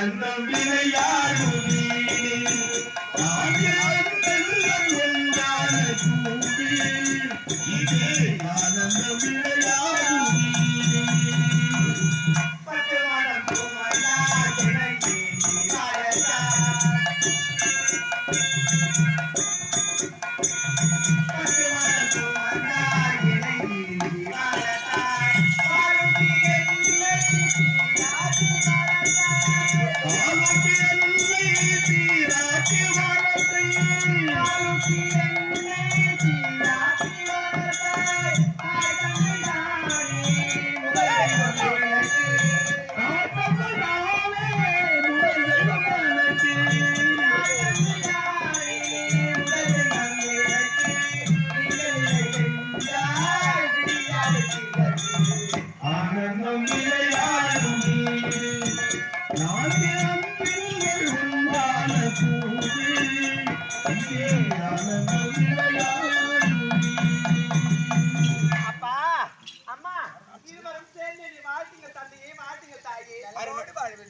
ஆனந்தம் விளையாடும் Thank you. தீராக்கு வாரத்தை தீராக்கு என்னை தீரா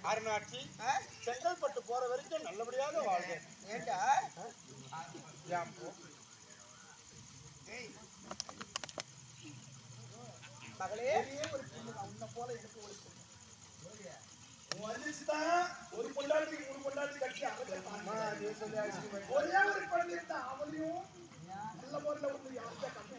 அருணாட்சி செங்கல்பட்டு போற வரைக்கும் நல்லபடியாக வாழ்க. ஏண்டா? மகளே. ஒரு உன்னை போல இருக்கு ஒழிச்சு மனுஷி தான் ஒரு பொண்டாட்டி மூணு பொண்டாட்டி கட்டி அவளை ஒரே ஒரு குழந்தை தான் அவளையும் நல்ல முறையில் வந்து யாருக்கா கண்டு